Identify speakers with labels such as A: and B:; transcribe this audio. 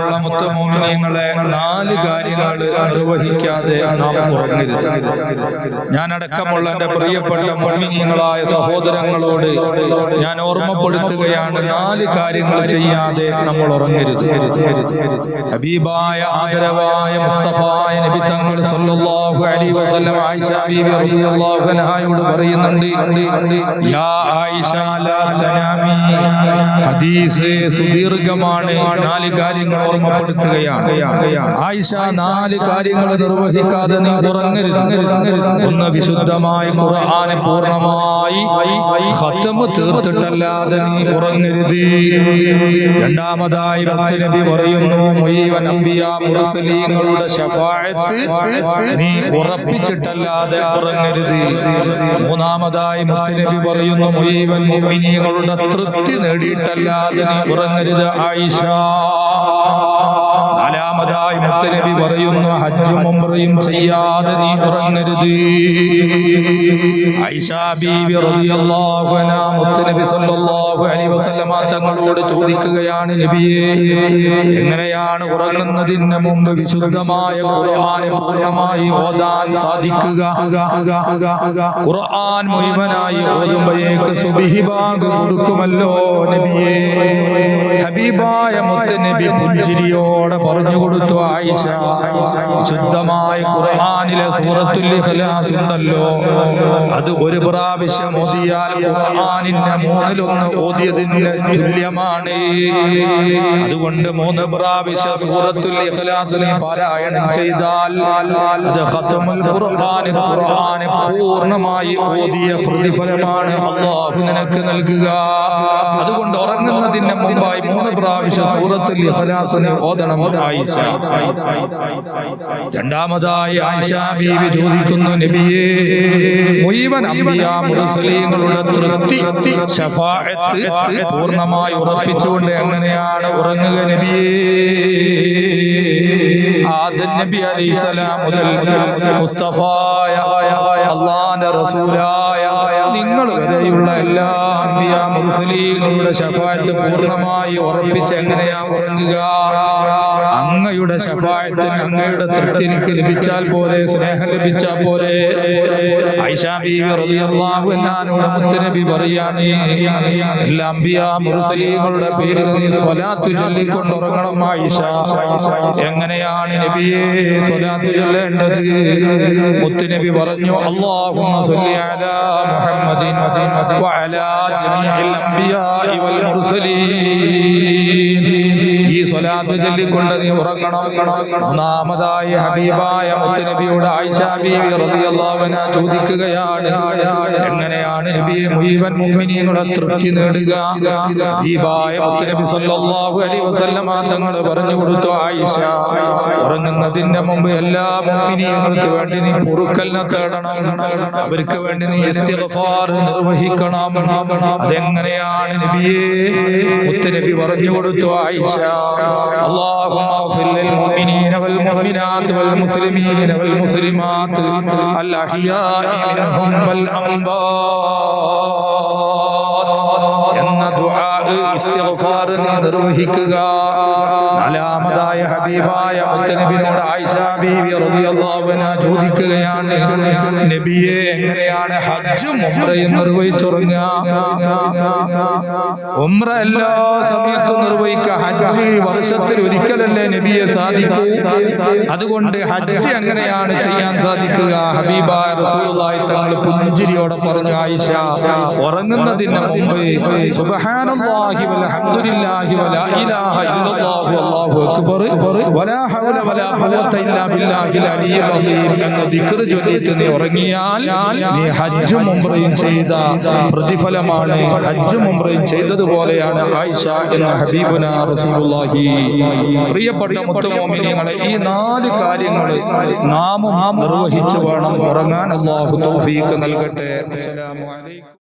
A: ഉള്ള മുത്തമോമിനിയങ്ങളെ നാല് കാര്യങ്ങൾ നിർവഹിക്കാതെ നാം ഉറങ്ങരുത്. ഞാൻ അടക്കമുള്ള എന്റെ പ്രിയപ്പെട്ട മോമിനിയങ്ങളായ സഹോദരങ്ങളോട് ഞാൻ ഓർമ്മപ്പെടുത്തുകയാണ് നാല് കാര്യങ്ങൾ ചെയ്യാതെ നമ്മൾ ഉറങ്ങരുത്. ഹബീബായ ആദരവായ മുസ്തഫായ നബി തങ്ങൾ സല്ലല്ലാഹു അലൈഹി വസല്ലം ആയിഷ ബീബി റളിയല്ലാഹു അൻഹയോട് പറയുന്നുണ്ട് യാ ആയിഷ ലാ തനാമി. ഹദീസ് സുദീർഘമാണ് നാല് കാര്യങ്ങൾ ഓർമ്മപ്പെടുത്തുകയാണ്. ആയിഷ നാല് കാര്യങ്ങൾ നിർവഹിക്കാതെ നീ ഉറങ്ങരുത്. ഒന്ന് വിശുദ്ധമായി ഖുർആനെ പൂർണമായി ഖത്തമ് തീർത്തിട്ടല്ലാതെ നീ ഉറങ്ങരുത്. രണ്ടാമതായി മുത്തനബി പറയുന്നു മുയ്യവൻ അമ്പിയ മുറസലീങ്ങളുടെ ഷഫായത്ത് നീ ഉറപ്പിച്ചിട്ടല്ലാതെ ഉറങ്ങരുത്. മൂന്നാമതായി മുത്തനബി പറയുന്നു മുയ്യവൻ മുഅ്മിനീങ്ങളുടെ തൃപ്തി നേടിയിട്ടല്ലാതെ നീ ഉറങ്ങരുത് ആയിഷ. നാലാമതായി മുത്തനബി പറയുന്നു ഹജ്ജും ഉംറയും ചെയ്യാതെ നീ ഉറങ്ങരുത്. മുത്തനബി സല്ലല്ലാഹു അലൈഹി വസല്ലമ തങ്ങളോട് ചോദിക്കുകയാണ് നബിയേ എങ്ങനെയാണ് ഉറങ്ങുന്നതിന് മുമ്പ് വിശുദ്ധമായ ഖുർആനെ പൂർണമായി ഓതാൻ സാധിക്കുക? ഖുർആൻ മുഴുവനായി ഓതുമ്പോഴേക്ക് സുബിഹി ബാഗ് കൊടുക്കുമല്ലോ നബിയെ. ഹബീബായ മുത്തനബി പുഞ്ചിരിയോടെ പറഞ്ഞു കൊടുത്തു ആയിഷ. ശുദ്ധമായ ഖുർആാനിലെ സൂറത്തുൽ ഇഖ്ലാസ് ഉണ്ടല്ലോ. അത് ഒരു പ്രാവശ്യം ഓതിയാൽ ഖുർആാനിന്റെ മൂന്നിലൊന്ന് ഓതിയതിന് തുല്യമാണ്. അതുകൊണ്ട് മൂന്ന് പ്രാവശ്യം സൂറത്തുൽ ഇഖ്ലാസിനെ പാരായണം ചെയ്താൽ അത് ഖത്മുൽ ഖുർആൻ ഖുർആൻ പൂർണമായി ഓതിയ പ്രതിഫലമാണ് അള്ളാഹു നിനക്ക് നൽകുക. അതുകൊണ്ട് ഉറങ്ങുന്നതിന് മുമ്പായി മൂന്ന് പ്രാവശ്യം സൂറത്തുൽ ഇഖ്ലാസിനെ ഓതണം ആയിഷ. രണ്ടാമതായി ആയിഷ ബീവി ചോദിക്കുന്നു നബിയേ മുഴുവൻ അമ്പിയ മുറസലീങ്ങളുടെ തൃപ്തി ഷഫാഅത്ത് പൂർണമായി ഉറപ്പിച്ചുകൊണ്ട് എങ്ങനെയാണ് ഉറങ്ങുക നബിയേ? ആദ്യ നബി അലൈഹിസ്സലാം മുതൽ മുസ്തഫായ അള്ളാന്റെ റസൂലായ നിങ്ങൾ വരെയുള്ള എല്ലാ അമ്പിയ മുർസലീങ്ങളുടെ ഷഫായത്ത് പൂർണമായി ഉറപ്പിച്ച് എങ്ങനെയാ ഉറങ്ങുക? അങ്ങയുടെ ശഫായത്തിന് അങ്ങയുടെ തൃപ്തി എനിക്ക് ലഭിച്ചാൽ പോലെ സ്നേഹം ലഭിച്ചാൽ പോലെ. ഐഷ ബീവി റളിയല്ലാഹു അൻഹാനോട് മുത്തനബി പറയാണ്. എല്ലാ അമ്പിയ പേരിൽ നീ സ്വലാത്ത് ചൊല്ലിക്കൊണ്ട് ഉറങ്ങണം ആയിഷ എങ്ങനെയാണ് നബിയെ സ്വലാത്ത് ചൊല്ലേണ്ടത്? മുത്തുനബി പറഞ്ഞു അല്ലാഹുമ്മ സ്വല്ലി അലാ മുഹമ്മദിൻ വഅലാ ജമീഇൽ അംബിയാഇ വൽ മുർസലീൻ. സ്വലാത്ത് ചൊല്ലിക്കൊണ്ട് നീ ഉറങ്ങണം. മൂന്നാമതായി ഹബീബായ മുത്തുനബിയുടെ ആയിഷ ബീവി റളിയല്ലാഹു അൻഹ ചോദിക്കുകയാണ് എങ്ങനെയാണ് നബിയെ മുഴുവൻ മുഅ്മിനീങ്ങളുടെ തൃപ്തി നേടുക? ഹബീബായ മുത്തുനബി സല്ലല്ലാഹു അലൈഹി വസല്ലമ തങ്ങൾ പറഞ്ഞു കൊടുത്തു ആയിഷ ഉറങ്ങുന്നതിന്റെ മുമ്പ് എല്ലാ മുഅ്മിനീങ്ങൾക്ക് വേണ്ടി നീ പൊറുക്കലിനെ തേടണം. അവർക്ക് വേണ്ടി നീ ഇസ്തിഗ്ഫാർ നിർവഹിക്കണം. അതെങ്ങനെയാണ് നബിയെ? മുത്തുനബി പറഞ്ഞു കൊടുത്തു ആയിഷ اللهم اغفر للمؤمنين والمؤمنات والمسلمين والمسلمات الأحياء منهم والأموات എന്ന ദുആ ഇസ്തിഗ്ഫാർ നീ നിർവഹിക്കുക നാലാമതായ ഹബീബായ മുത്തനബിനോട് ആയിഷ ബീവി റളിയല്ലാഹു അൻഹ ചോദിക്കുകയാണ് നബിയെ എങ്ങനെയാണ് ഹജ്ജും ഉംറയും നിർവഹിച്ചുറങ്ങുക ഉംറ എല്ലാ സമയത്തും നിർവഹിക്കുക ഹജ്ജ് വർഷത്തിൽ ഒരിക്കലല്ലേ നബിയെ സാധിക്കൂ? അതുകൊണ്ട് ഹജ്ജ് എങ്ങനെയാണ് ചെയ്യാൻ സാധിക്കുക? ഹബീബായ റസൂലുള്ളാഹി തങ്ങൾ പുഞ്ചിരിയോടെ പറഞ്ഞു ആയിഷ ഉറങ്ങുന്നതിന് മുമ്പ് സുബ്ഹാനല്ലാഹി വൽഹംദുലില്ലാഹി വലാ ഇലാഹ ഇല്ലല്ലാഹു അല്ലാഹു അക്ബർ. വലാ ഹൗല വലാ ഖുവത ഇല്ലാ ബില്ലാഹിൽ അലിയിൽ അദീം എന്ന ദിക്ർ ചൊല്ലിയിട്ട് നീ ഉറങ്ങിയാൽ നീ ഹജ്ജും ഉംറയും ചെയ്ത പ്രതിഫലമാണ്. ഹജ്ജും ഉംറയും ചെയ്തതുപോലെയാണ് ആയിഷ എന്ന ഹബീബുന റസൂലുള്ളാഹി പ്രിയപ്പെട്ട മുത്തുമോമിനിയങ്ങളെ ഈ നാല് കാര്യങ്ങൾ നാമും നിർവഹിച്ചു വേണം ഉറങ്ങാൻ. അള്ളാഹു തൗഫീഖ് നൽകട്ടെ. അസ്സലാമു അലൈക്കും.